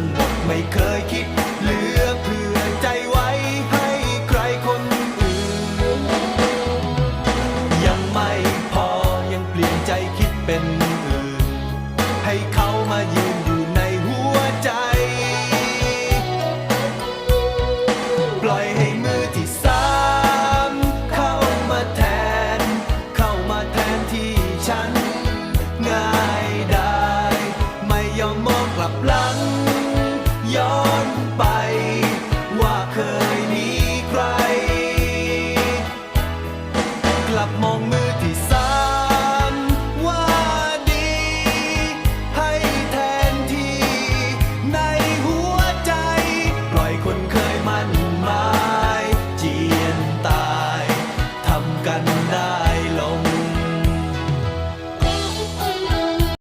นหมดไม่เคยคิดเหลือเผื่อใจไว้ให้ใครคนอื่น ยังไม่พอยังเปลี่ยนใจคิดเป็นอื่น ให้เขามายืนอยู่ในหัวใจ ปล่อยให้มือที่สามเข้ามาแทน เข้ามาแทนที่ฉันง่ายได้ ไม่ยอมมองกลับหลัง มองมือที่สา